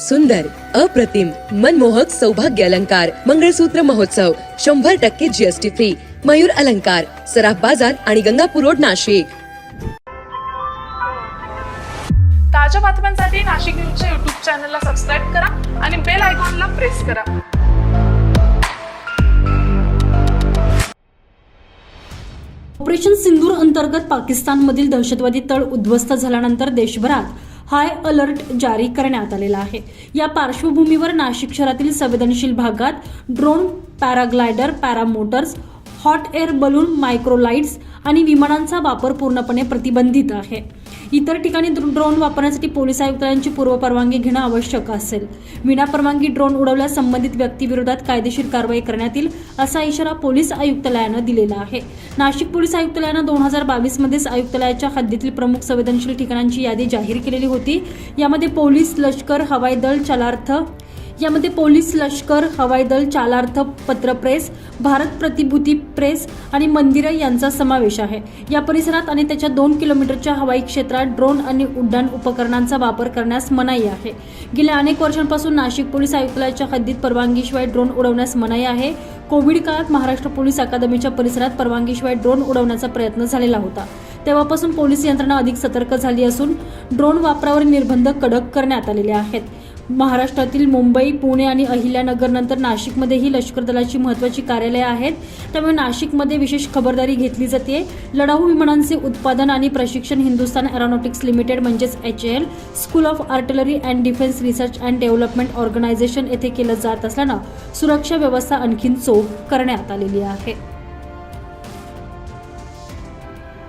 सुंदर अप्रतिम मनमोहक सौभाग्य अलंकार मंगळसूत्र महोत्सव शंभर टक्के जीएसटी फ्री मयूर अलंकार सराफ बाजार आणि गंगापूर रोड नाशिक. ताज्या बातम्यांसाठी नाशिक न्यूजच्या युट्यूब चॅनलला सबस्क्राईब करा आणि बेल आयकॉनला प्रेस करा. ऑपरेशन सिंदूर अंतर्गत पाकिस्तानमधील दहशतवादी तळ उद्ध्वस्त झाल्यानंतर देशभरात हाय अलर्ट जारी करण्यात आलेला आहे. या पार्श्वभूमीवर नाशिक शहरातील संवेदनशील भागात drone paraglider paramotors hot air balloon microlights आणि विमानांचा वापर पूर्णपणे प्रतिबंधित आहे. इतर ठिकाणी ड्रोन वापरण्यासाठी पोलीस आयुक्तांची पूर्वपरवानगी घेणं आवश्यक असेल. विनापरवानगी ड्रोन उडवल्यास संबंधित व्यक्तीविरोधात कायदेशीर कारवाई करण्यात येईल असा इशारा पोलीस आयुक्तालयानं दिलेला आहे. नाशिक पोलीस आयुक्तालयानं दोन हजार बावीसमध्येच आयुक्तालयाच्या हद्दीतील प्रमुख संवेदनशील ठिकाणांची यादी जाहीर केलेली होती. यामध्ये पोलीस लष्कर हवाई दल चलार्थ यामध्ये पोलीस लष्कर हवाई दल चालार्थ पत्र प्रेस भारत प्रतिभूती प्रेस आणि मंदिरं यांचा समावेश आहे. या परिसरात आणि त्याच्या दोन किलोमीटरच्या हवाई क्षेत्रात ड्रोन आणि उड्डाण उपकरणांचा वापर करण्यास मनाई आहे. गेल्या अनेक वर्षांपासून नाशिक पोलीस आयुक्तालयाच्या हद्दीत परवानगीशिवाय ड्रोन उडवण्यास मनाई आहे. कोविड काळात महाराष्ट्र पोलीस अकादमीच्या परिसरात परवानगीशिवाय ड्रोन उडवण्याचा प्रयत्न झालेला होता. तेव्हापासून पोलीस यंत्रणा अधिक सतर्क झाली असून ड्रोन वापरावर निर्बंध कडक करण्यात आलेले आहेत. महाराष्ट्रातील मुंबई पुणे आणि अहिल्यानगर नंतर नाशिकमध्येही लष्कर दलाची महत्त्वाची कार्यालये आहेत. त्यामुळे नाशिकमध्ये विशेष खबरदारी घेतली जाते. लढाऊ विमानांचे उत्पादन आणि प्रशिक्षण हिंदुस्थान एरोनॉटिक्स लिमिटेड म्हणजेच H L school of artillery and defence research and development organisation येथे केलं जात असल्यानं सुरक्षा व्यवस्था आणखीन चोख करण्यात आलेली आहे.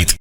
प्रसारित